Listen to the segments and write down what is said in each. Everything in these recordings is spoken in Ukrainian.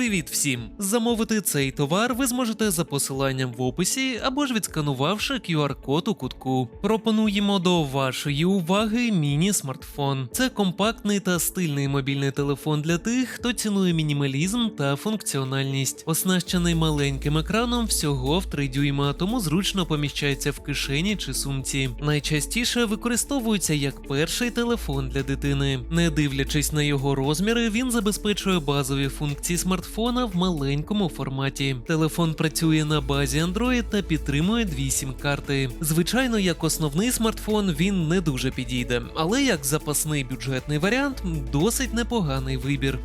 Привіт всім! Замовити цей товар ви зможете за посиланням в описі або ж відсканувавши QR-код у кутку. Пропонуємо до вашої уваги міні-смартфон. Це компактний та стильний мобільний телефон для тих, хто цінує мінімалізм та функціональність. Оснащений маленьким екраном всього в 3 дюйма, тому зручно поміщається в кишені чи сумці. Найчастіше використовується як перший телефон для дитини. Не дивлячись на його розміри, він забезпечує базові функції смартфона в маленькому форматі. Телефон працює на базі Android та підтримує дві сім-карти. Звичайно, як основний смартфон він не дуже підійде, але як запасний бюджетний варіант досить непоганий вибір.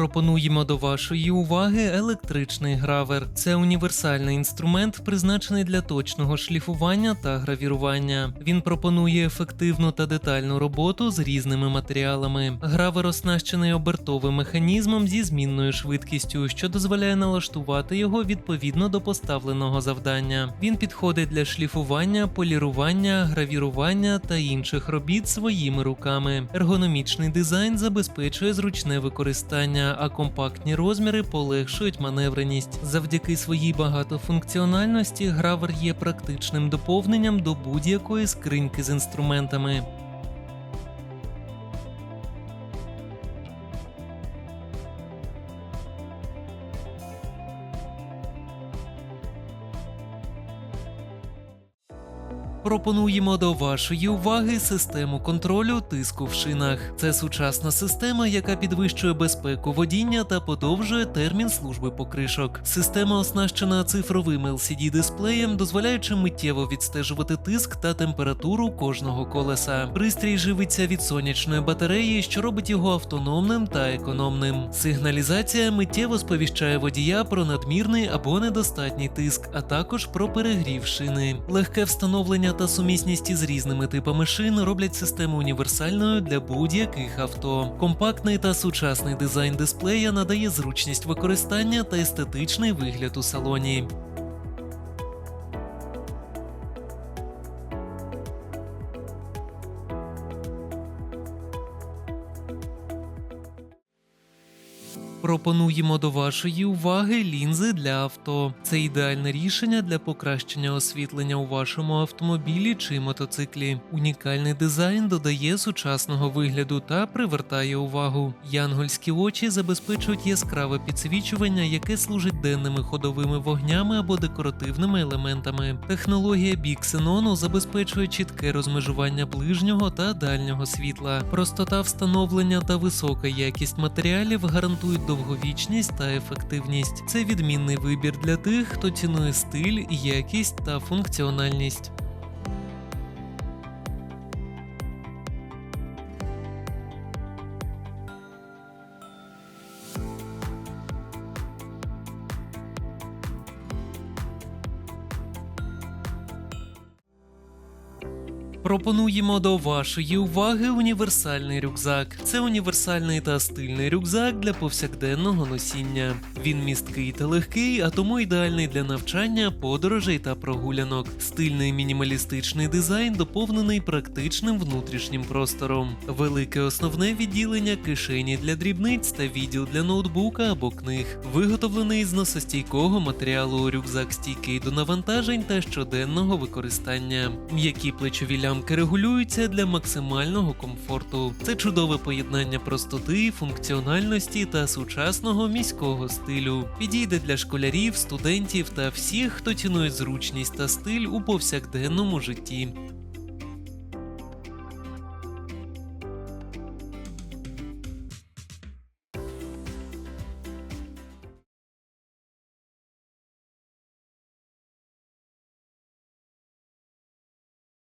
Пропонуємо до вашої уваги електричний гравер. Це універсальний інструмент, призначений для точного шліфування та гравірування. Він пропонує ефективну та детальну роботу з різними матеріалами. Гравер оснащений обертовим механізмом зі змінною швидкістю, що дозволяє налаштувати його відповідно до поставленого завдання. Він підходить для шліфування, полірування, гравірування та інших робіт своїми руками. Ергономічний дизайн забезпечує зручне використання а компактні розміри полегшують маневреність. Завдяки своїй багатофункціональності гравер є практичним доповненням до будь-якої скриньки з інструментами. Пропонуємо до вашої уваги систему контролю тиску в шинах. Це сучасна система, яка підвищує безпеку водіння та подовжує термін служби покришок. Система оснащена цифровим LCD дисплеєм, дозволяючи миттєво відстежувати тиск та температуру кожного колеса. Пристрій живиться від сонячної батареї, що робить його автономним та економним. Сигналізація миттєво сповіщає водія про надмірний або недостатній тиск, а також про перегрів шини. Легке встановлення та сумісність із різними типами шин роблять систему універсальною для будь-яких авто. Компактний та сучасний дизайн дисплея надає зручність використання та естетичний вигляд у салоні. Пропонуємо до вашої уваги лінзи для авто. Це ідеальне рішення для покращення освітлення у вашому автомобілі чи мотоциклі. Унікальний дизайн додає сучасного вигляду та привертає увагу. Янгольські очі забезпечують яскраве підсвічування, яке служить денними ходовими вогнями або декоративними елементами. Технологія Біксенону забезпечує чітке розмежування ближнього та дальнього світла. Простота встановлення та висока якість матеріалів гарантують довговічність та ефективність. Це відмінний вибір для тих, хто цінує стиль, якість та функціональність. Пропонуємо до вашої уваги універсальний рюкзак. Це універсальний та стильний рюкзак для повсякденного носіння. Він місткий та легкий, а тому ідеальний для навчання, подорожей та прогулянок. Стильний мінімалістичний дизайн доповнений практичним внутрішнім простором. Велике основне відділення кишені для дрібниць та відділ для ноутбука або книг. Виготовлений з носостійкого матеріалу рюкзак стійкий до навантажень та щоденного використання. М'які плечові лямки регулюються для максимального комфорту. Це чудове поєднання простоти, функціональності та сучасного міського стилю. Підійде для школярів, студентів та всіх, хто цінує зручність та стиль у повсякденному житті.